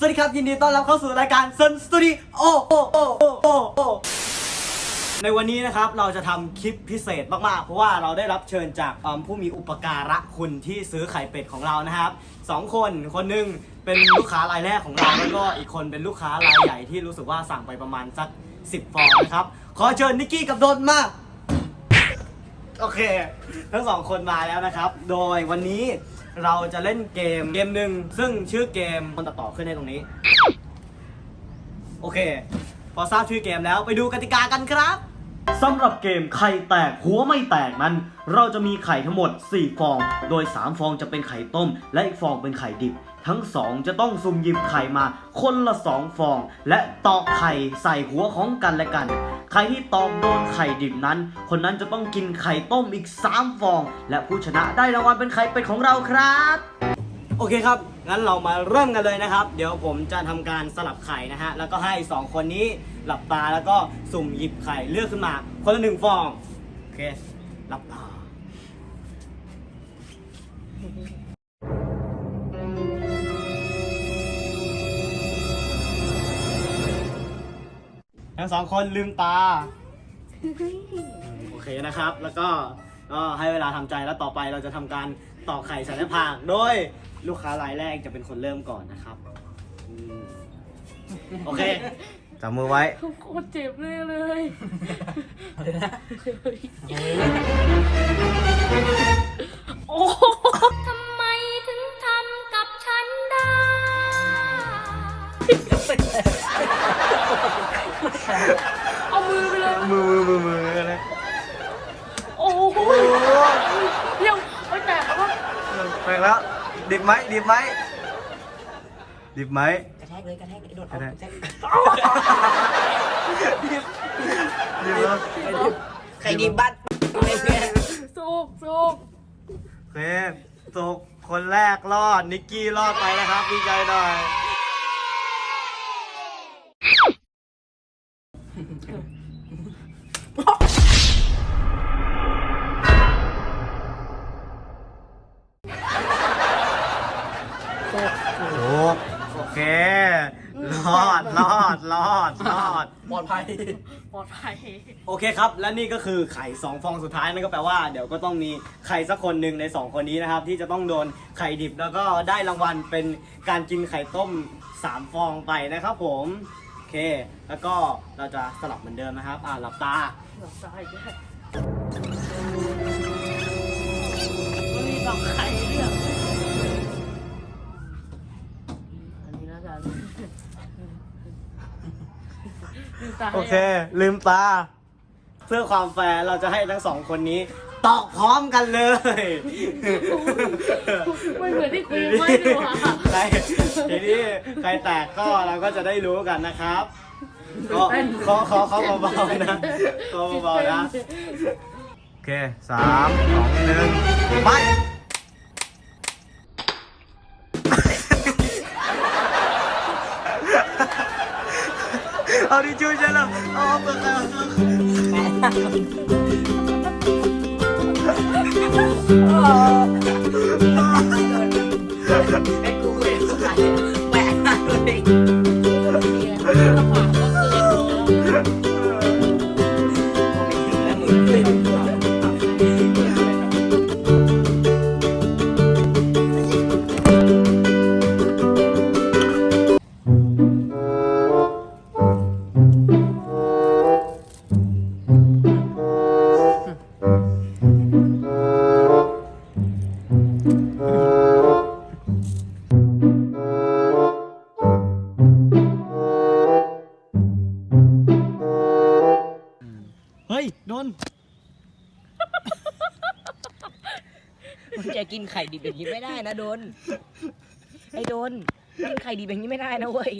สวัสดีครับยินดีต้อนรับเข้าสู่รายการ Sun Studio โอโอโอโอโอโอในวันนี้นะครับเราจะทำคลิปพิเศษมากๆ เพราะว่าเราได้รับเชิญจากเอิ่มผู้มีอุปการะคุณที่ซื้อไข่เป็ดของเรานะครับสองคนคนหนึ่งเป็นลูกค้ารายแรกของเราแล้วก็อีกคนเป็นลูกค้ารายใหญ่ที่รู้สึกว่าสั่งไปประมาณสัก 10ฟองนะครับขอเชิญนิกกี้กับโดนมา โอเค ทั้งสองคนมาแล้วนะครับ โดยวันนี้ เราจะเล่นเกมเกมหนึ่งซึ่งชื่อเกมคนตัดต่อขึ้นในตรงนี้ โอเค พอทราบชื่อเกมแล้วไปดูกติกากันครับ สำหรับเกมไข่แตกหัวไม่แตกนั้น เราจะมีไข่ทั้งหมด 4 ฟอง โดย 3 ฟองจะเป็นไข่ต้ม และอีกฟองเป็นไข่ดิบ ทั้ง 2 จะต้องสุ่มหยิบไข่มาคนละ 2 ฟอง และตอกไข่ใส่หัวของกันและกัน ใครที่ตอกโดนไข่ดิบนั้น คนนั้นจะต้องกินไข่ต้มอีก 3 ฟอง และผู้ชนะได้รางวัลเป็นไข่เป็ดของเราครับ โอเคครับ งั้นเรามาเริ่มกันเลยนะครับ เดี๋ยวผมจะทำการสลับไข่นะฮะ แล้วก็ให้ 2 คนนี้หลับตาแล้วก็สุ่มหยิบไข่เลือกขึ้นมา คนละหนึ่งฟอง โอเค หลับตาทั้งสองคนลืมตา โอเคนะครับ แล้วก็ ก็ให้เวลาทำใจแล้วต่อไปเราจะทำการตอกไข่ใส่หน้าผากโดยลูกค้ารายแรกจะเป็นคนเริ่มก่อนนะครับอืมโอเค จับมือไว้ โคตรเจ็บเลยเลยโอ้ทำไม ไหมดิบไหมดิบไหมกระแทกเลยกระแทกเลยโดดเอากระแทกกระแทกดิบแล้วใครดีบ้านเลยเพื่อนสุกสุกโอเคตกคนแรกรอดนิกกี้รอดไปนะครับดีใจหน่อย เครอดรอดรอดรอด ปลอดภัย ปลอดภัยโอเคครับ และนี่ก็คือไข่2ฟองสุดท้ายนั่นก็แปลว่า เดี๋ยวก็ต้องมีใครสักคนหนึ่งใน2คนนี้นะครับ ที่จะต้องโดนไข่ดิบแล้วก็ได้รางวัลเป็นการกินไข่ต้ม3ฟองไปนะครับผมโอเค แล้วก็เราจะสลับเหมือนเดิมนะครับ อ่าหลับตา หลับตาอีกแล้วมันมีสองไข่เลือก ล้วกันลืมตาให้โอเค ลืมตา เพื่อความแฟร์เราจะให้ทั้งสองคนนี้ตอกพร้อมกันเลยไม่เหมือนที่คุยไว้ดีกว่าใครทีนี้ใครแตกก็เราก็จะได้รู้กันนะครับก็ขอขอขอเบาๆนะขอเบาๆนะ โอเคสามสองหนึ่งไป เอาดิจูฉันแล้วเอาเปิดแล้วไอ้กูเลยสุดท้ายแปะหน้าเลยแล้วมึงเลย จะกินไข่ดิบอย่างนี้ไม่ได้นะโดน ไอ้โดนกินไข่ดิบอย่างนี้ไม่ได้นะเว้ย